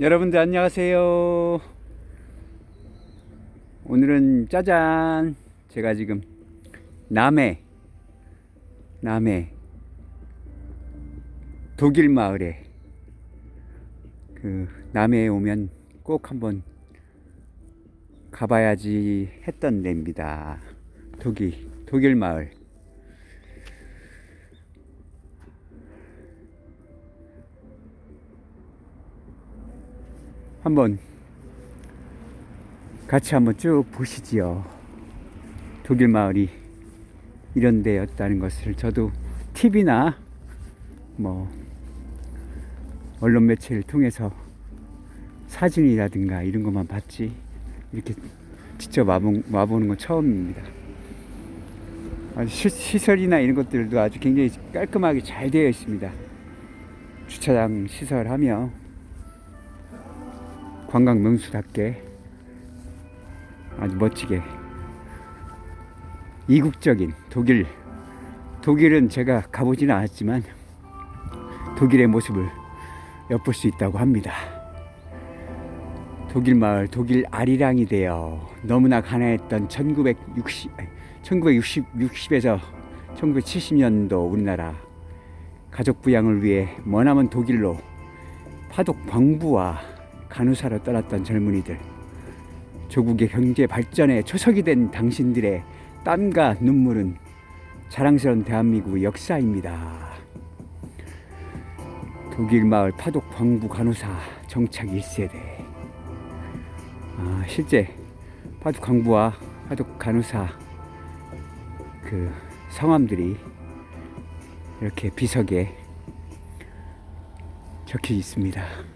여러분들 안녕하세요. 오늘은 짜잔. 제가 지금 남해, 남해 독일 마을에 그 남해에 오면 꼭 한번 가봐야지 했던 데입니다. 독일, 독일 마을. 한번 같이 한번 쭉 보시지요. 독일 마을이 이런 데였다는 것을 저도 TV나 뭐 언론 매체를 통해서 사진이라든가 이런 것만 봤지 이렇게 직접 와보는 건 처음입니다. 시설이나 이런 것들도 아주 굉장히 깔끔하게 잘 되어 있습니다. 주차장 시설하며 관광 명수답게 아주 멋지게 이국적인 독일 독일은 제가 가보지는 않았지만 독일의 모습을 엿볼 수 있다고 합니다. 독일 마을 독일 아리랑이 되어 너무나 가난했던 1960 1960 60에서 1970년도 우리나라 가족 부양을 위해 머나먼 독일로 파독 광부와 간호사로 떠났던 젊은이들 조국의 경제 발전에 초석이 된 당신들의 땀과 눈물은 자랑스러운 대한민국 역사입니다. 독일 마을 파독 광부 간호사 정착 1세대. 아, 실제 파독 광부와 파독 간호사 그 성함들이 이렇게 비석에 적혀 있습니다.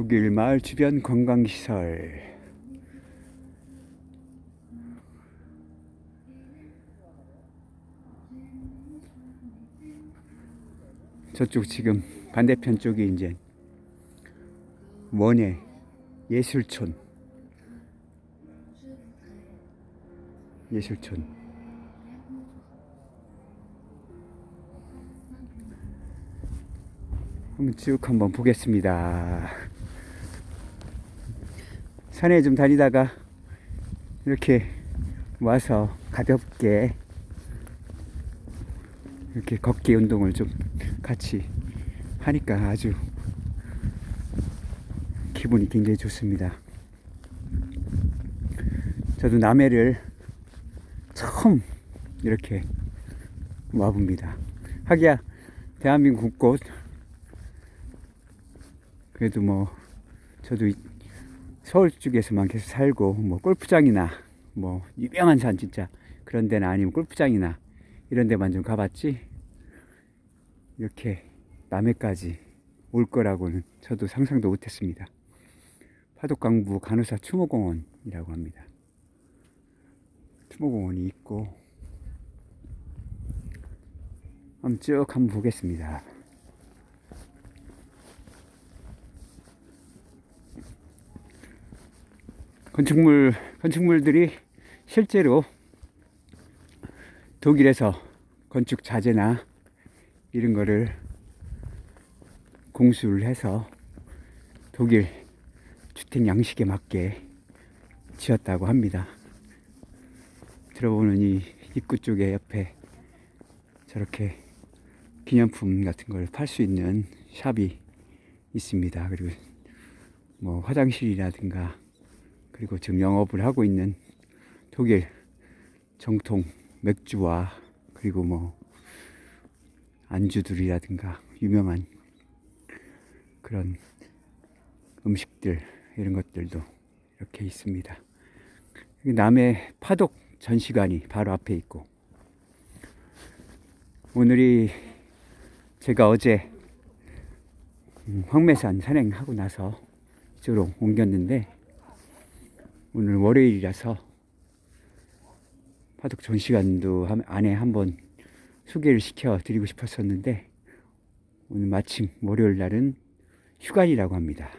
독일 마을 주변 관광시설. 저쪽 지금 반대편 쪽이 이제 원예 예술촌. 예술촌. 한번 쭉 한번 보겠습니다. 산에 좀 다니다가 이렇게 와서 가볍게 이렇게 걷기 운동을 좀 같이 하니까 아주 기분이 굉장히 좋습니다. 저도 남해를 처음 이렇게 와봅니다. 하기야 대한민국 곳 그래도 뭐 저도 이- 서울 쪽에서만 계속 살고 뭐 골프장이나 뭐 유명한 산 진짜 그런 데는 아니면 골프장이나 이런 데만 좀 가봤지 이렇게 남해까지 올 거라고는 저도 상상도 못했습니다. 파독강부 간호사 추모공원이라고 합니다. 추모공원이 있고 한번 쭉 한번 보겠습니다. 건축물 건축물들이 실제로 독일에서 건축 자재나 이런 거를 공수를 해서 독일 주택 양식에 맞게 지었다고 합니다. 들어보는 이 입구 쪽에 옆에 저렇게 기념품 같은 걸 팔 수 있는 샵이 있습니다. 그리고 뭐 화장실이라든가 그리고 지금 영업을 하고 있는 독일 정통 맥주와 그리고 뭐 안주들이라든가 유명한 그런 음식들 이런 것들도 이렇게 있습니다. 남해 파독 전시관이 바로 앞에 있고 오늘이 제가 어제 음, 황매산 산행하고 나서 이쪽으로 옮겼는데 오늘 월요일이라서 파독 전 시간도 안에 한번 소개를 시켜 드리고 싶었었는데 오늘 마침 월요일 날은 휴관이라고 합니다.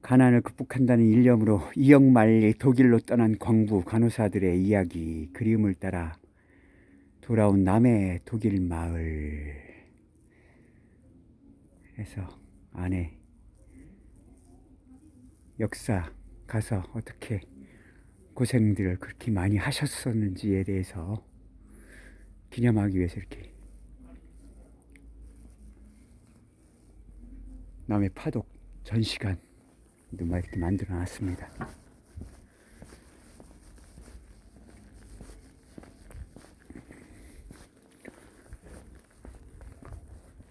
가난을 극복한다는 일념으로 2억 말리 독일로 떠난 광부 간호사들의 이야기 그리움을 따라 돌아온 남해 독일 마을 에서 안에 역사 가서 어떻게 고생들을 그렇게 많이 하셨었는지에 대해서 기념하기 위해서 이렇게 남해 파독 전시관 막 이렇게 만들어 놨습니다.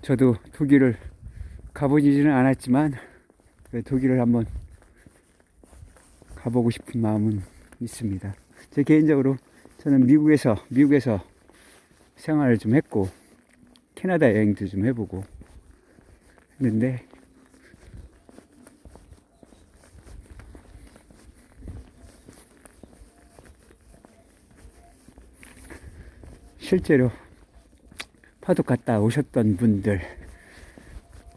저도 독일을 가보지는 않았지만 그 독일을 한번 가보고 싶은 마음은 있습니다. 제 개인적으로 저는 미국에서 미국에서 생활을 좀 했고 캐나다 여행도 좀 해보고 했는데 실제로 파독 갔다 오셨던 분들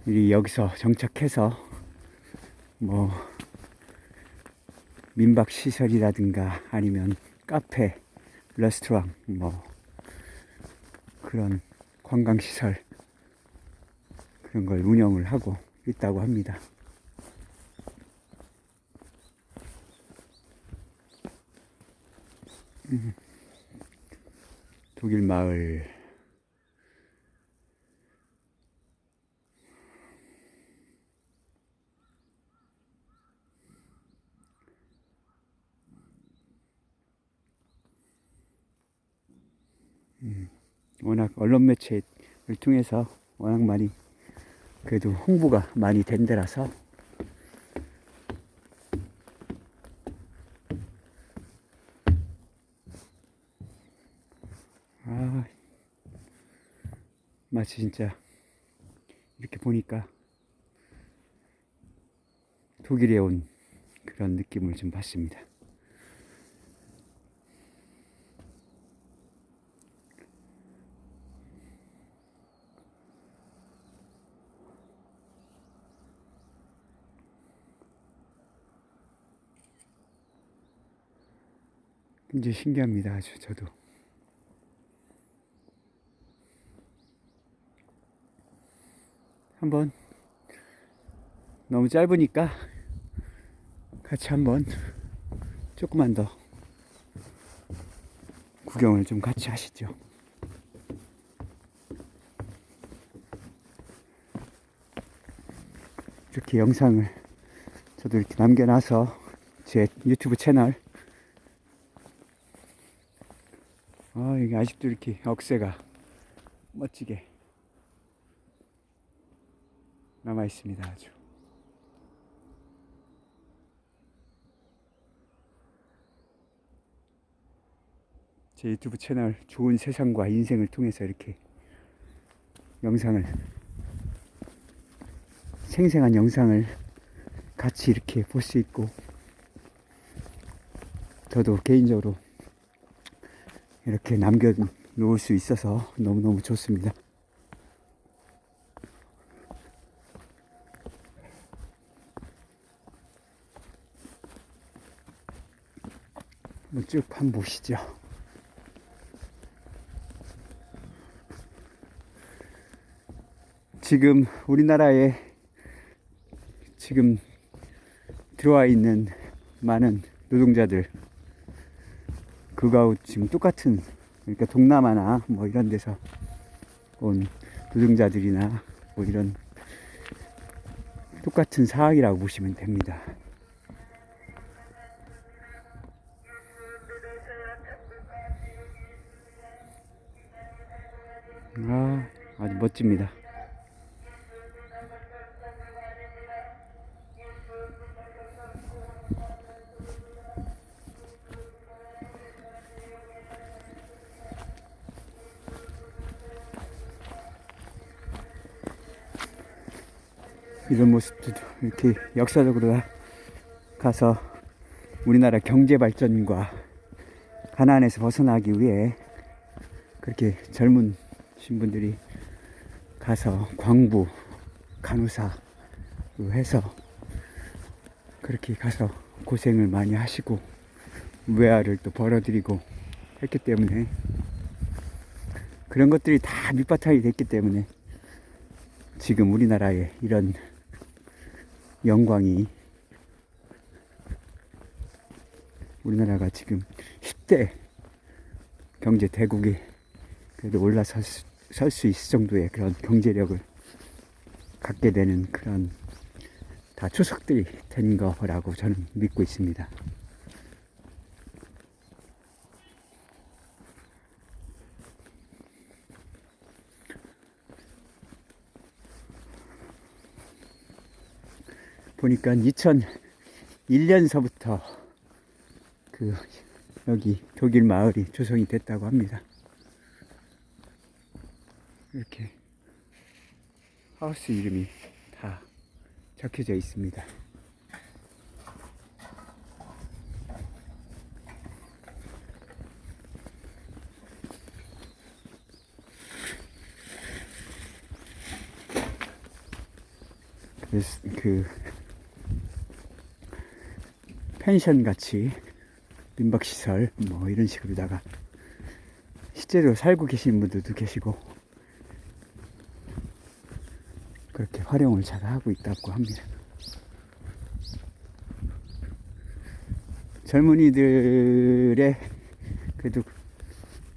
이 여기서 정착해서 뭐 민박 시설이라든가 아니면 카페, 레스토랑 뭐 그런 관광 시설 그런 걸 운영을 하고 있다고 합니다. 음. 독일 마을 음, 워낙 언론 매체를 통해서 워낙 많이 그래도 홍보가 많이 된 데라서 아 마치 진짜 이렇게 보니까 독일에 온 그런 느낌을 좀 받습니다. 굉장히 신기합니다. 아주 저도. 한번 너무 짧으니까 같이 한번 조금만 더 구경을 좀 같이 하시죠. 이렇게 영상을 저도 이렇게 남겨놔서 제 유튜브 채널 아, 이게 아직도 이렇게 억새가 멋지게 남아 있습니다. 아주. 제 유튜브 채널 좋은 세상과 인생을 통해서 이렇게 영상을 생생한 영상을 같이 이렇게 볼 수 있고 저도 개인적으로 이렇게 남겨 놓을 수 있어서 너무너무 좋습니다. 쭉 한번 보시죠. 지금 우리나라에 지금 들어와 있는 많은 노동자들 그거하고 지금 똑같은 그러니까 동남아나 뭐 이런 데서 온 노동자들이나 뭐 이런 똑같은 사학이라고 보시면 됩니다. 아, 아주 멋집니다. 이런 모습도 이렇게 역사적으로 가서 우리나라 경제 발전과 가난에서 벗어나기 위해 그렇게 젊은 신분들이 가서 광부, 간호사 해서 그렇게 가서 고생을 많이 하시고 외화를 또 벌어들이고 했기 때문에 그런 것들이 다 밑바탕이 됐기 때문에 지금 우리나라에 이런 영광이 우리나라가 지금 10대 경제 대국에 그래도 올라설 수, 설수 있을 정도의 그런 경제력을 갖게 되는 그런 다 추석들이 된 거라고 저는 믿고 있습니다. 보니까 2001년서부터 그 여기 독일 마을이 조성이 됐다고 합니다. 이렇게 하우스 이름이 다 적혀져 있습니다. 그 펜션 같이 민박 시설 뭐 이런 식으로다가 실제로 살고 계시는 분들도 계시고 그렇게 활용을 잘 하고 있다고 합니다. 젊은이들의 그래도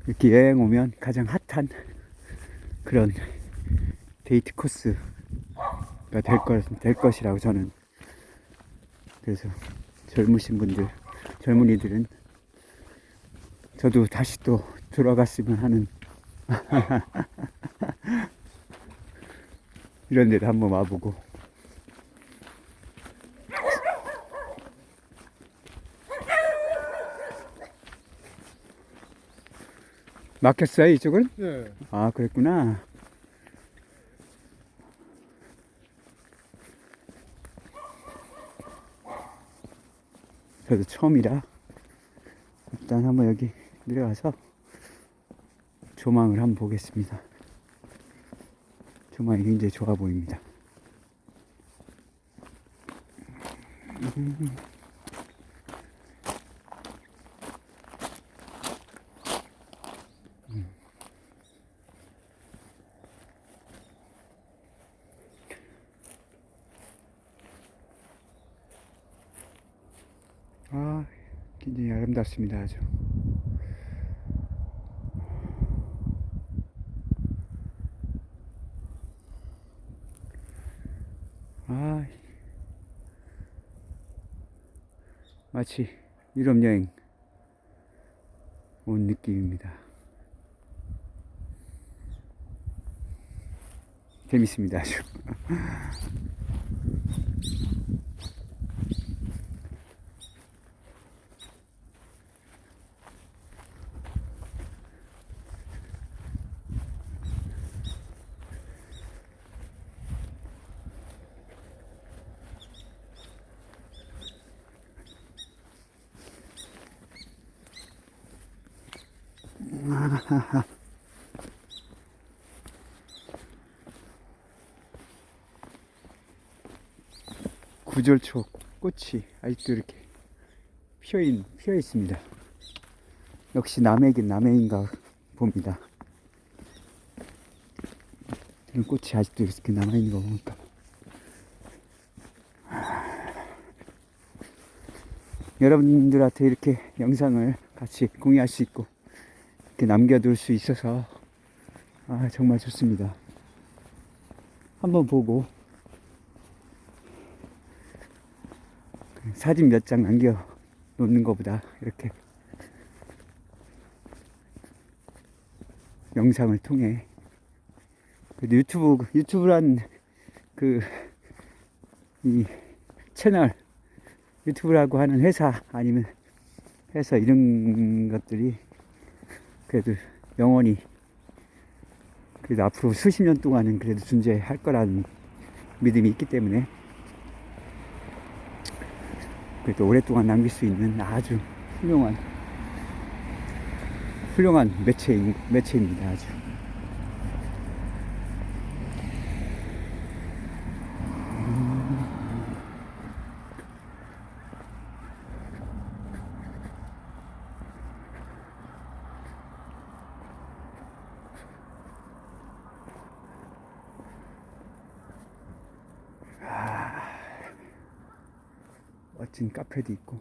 이렇게 여행 오면 가장 핫한 그런 데이트 코스가 될, 것, 될 것이라고 저는 그래서 젊으신 분들 젊은이들은 저도 다시 또 들어갔으면 하는 이런 데도 한번 와보고 막혔어요 이쪽은? 예. 아 그랬구나 저도 처음이라 일단 한번 여기 내려가서 조망을 한번 보겠습니다 조망이 굉장히 좋아 보입니다 음. 아 굉장히 아름답습니다 아주. 아 마치 유럽 여행 온 느낌입니다. 재밌습니다 아주 구절초 꽃이 아직도 이렇게 피어있, 피어 있습니다. 역시 남해긴 남해인가 봅니다. 이런 꽃이 아직도 이렇게 남아있는 거 보니까. 여러분들한테 이렇게 영상을 같이 공유할 수 있고, 이렇게 남겨둘 수 있어서, 아, 정말 좋습니다. 한번 보고, 사진 몇 장 남겨 놓는 것보다 이렇게 영상을 통해 유튜브 유튜브란 그 이 채널 유튜브라고 하는 회사 아니면 회사 이런 것들이 그래도 영원히 그래도 앞으로 수십 년 동안은 그래도 존재할 거라는 믿음이 있기 때문에 그래도 오랫동안 남길 수 있는 아주 훌륭한 훌륭한 매체 매체입니다 아주 멋진 카페도 있고.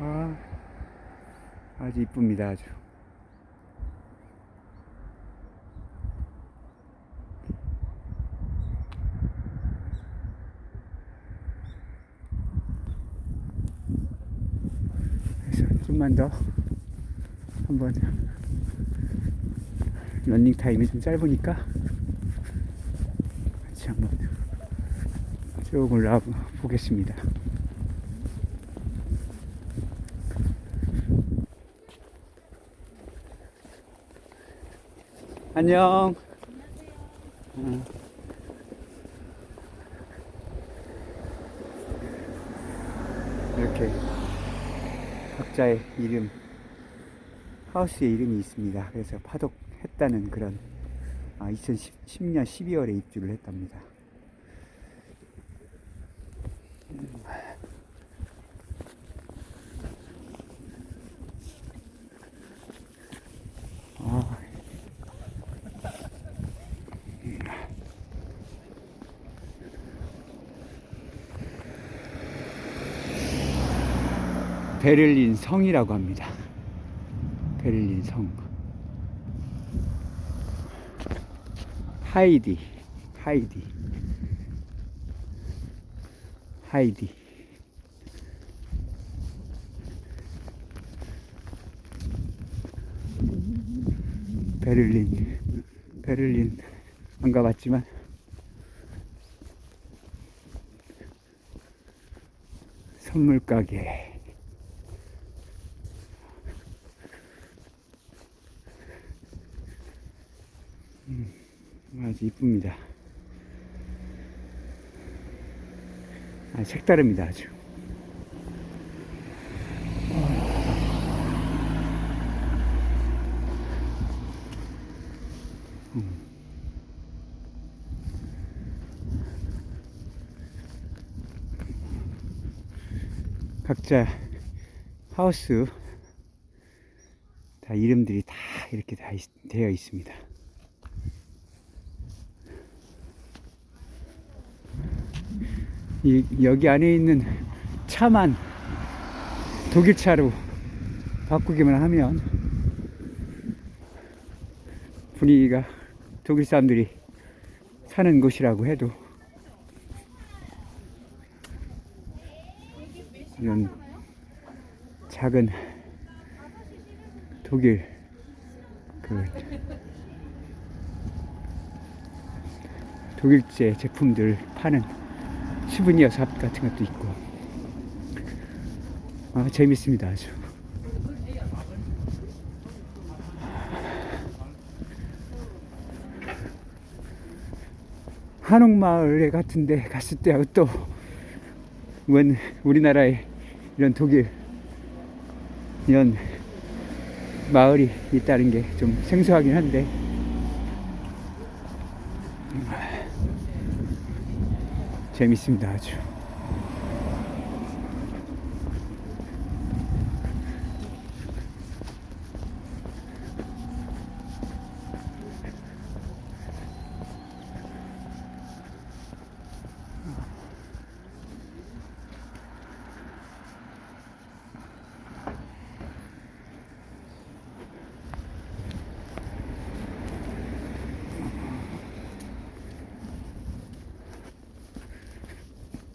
아, 아주 이쁩니다, 아주. 좀만 더 한번 런닝 타임이 좀 짧으니까 같이 한번 쭉 올라가 보겠습니다. 안녕. 응. 이렇게 각자의 이름, 하우스의 이름이 있습니다. 그래서 파독했다는 그런 아, 2010년 12월에 입주를 했답니다. 아, 베를린 성이라고 합니다. 베를린 성. 하이디, 하이디, 하이디. 베를린, 베를린 안 가봤지만 선물 가게. 아주 이쁩니다. 아, 색다릅니다, 아주. 음. 각자 하우스 다 이름들이 다 이렇게 다 있- 되어 있습니다. 이, 여기 안에 있는 차만 독일 차로 바꾸기만 하면 분위기가 독일 사람들이 사는 곳이라고 해도 이런 작은 독일 그 독일제 제품들 파는 수브니어 샵 같은 것도 있고. 아 재밌습니다 아주. 한옥마을에 같은데 갔을 때하고 또원 우리나라에 이런 독일 이런 마을이 있다는 게 좀 생소하긴 한데 재밌습니다 아주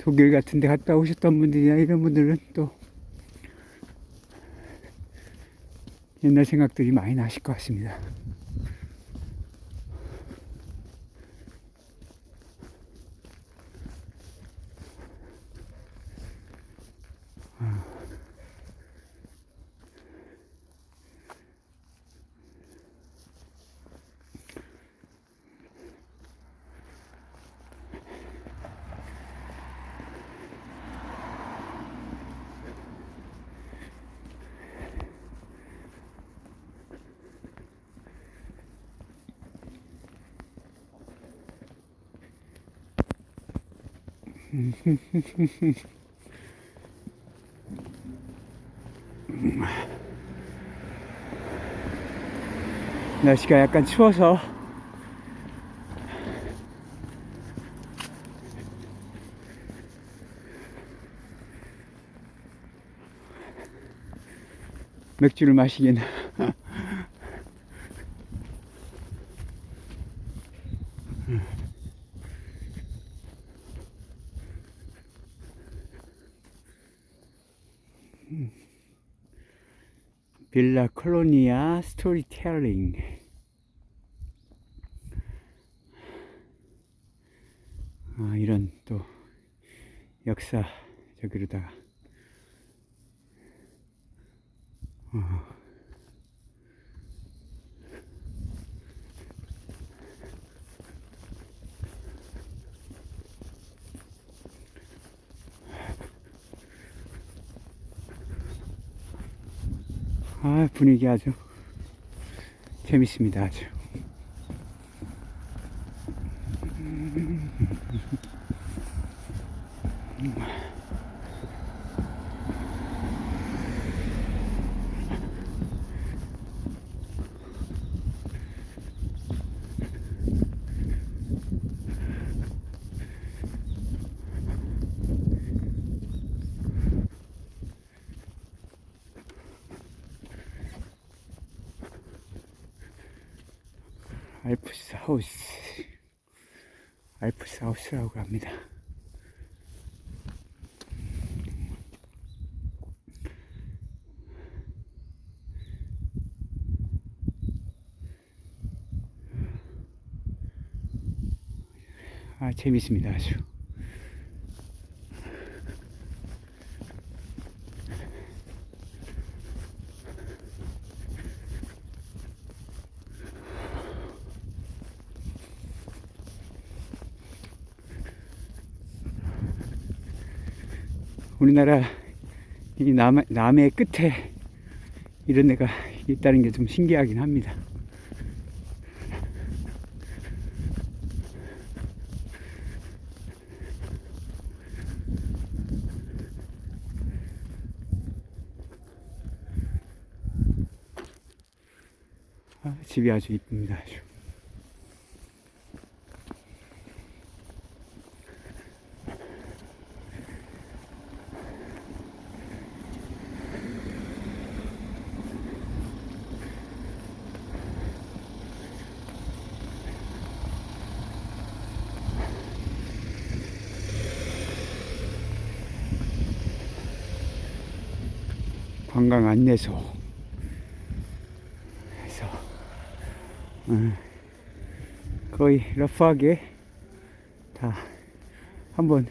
독일 같은 데 갔다 오셨던 분들이나 이런 분들은 또 옛날 생각들이 많이 나실 것 같습니다. 날씨가 약간 추워서. 맥주를 마시긴 빌라 콜로니아 스토리텔링 아 이런 또 역사 저기로다가 어. 아 분위기 아주 재밌습니다 아주 알프스 하우스. 알프스 하우스라고 합니다. 아 재밌습니다 아주 우리나라 이 남, 남해 끝에 이런 데가 있다는 게 좀 신기하긴 합니다. 아, 집이 아주 이쁩니다. 아주. 관광 안내소 해서 어, 거의 러프하게 다 한번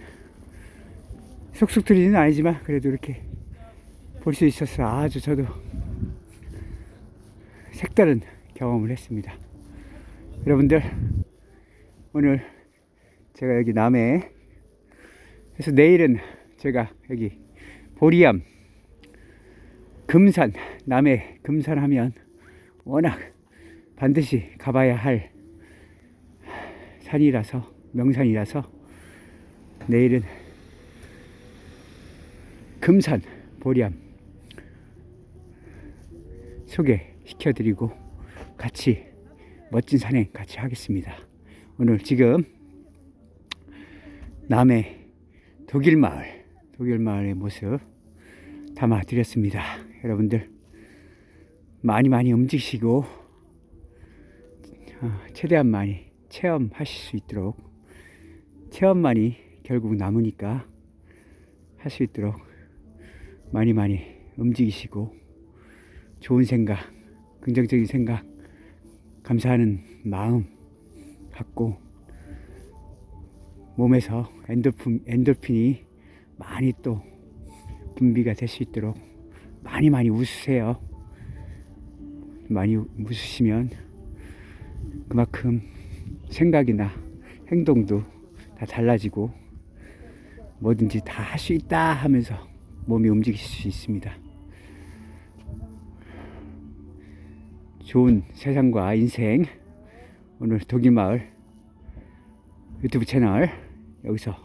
쏙쏙 들이는 아니지만 그래도 이렇게 볼 수 있어서 아주 저도 색다른 경험을 했습니다. 여러분들 오늘 제가 여기 남해 그래서 내일은 제가 여기 보리암 금산, 남해 금산 하면 워낙 반드시 가봐야 할 산이라서, 명산이라서 내일은 금산, 보리암 소개시켜드리고 같이 멋진 산행 같이 하겠습니다. 오늘 지금 남해 독일 마을, 독일 마을의 모습 담아드렸습니다. 여러분들 많이 많이 움직이시고 어, 최대한 많이 체험하실 수 있도록 체험만이 결국 남으니까 할 수 있도록 많이 많이 움직이시고 좋은 생각, 긍정적인 생각, 감사하는 마음 갖고 몸에서 엔돌핀, 엔돌핀이 많이 또 분비가 될 수 있도록 많이 많이 웃으세요. 많이 웃으시면 그만큼 생각이나 행동도 다 달라지고 뭐든지 다 할 수 있다 하면서 몸이 움직일 수 있습니다. 좋은 세상과 인생 오늘 독일마을 유튜브 채널 여기서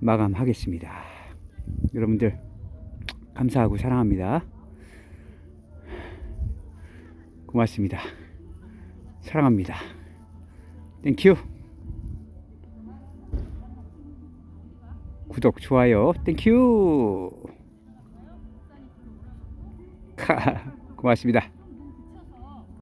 마감하겠습니다. 여러분들 감사하고 사랑합니다. 고맙습니다. 사랑합니다. 땡큐. 구독, 좋아요, 땡큐. 고맙습니다.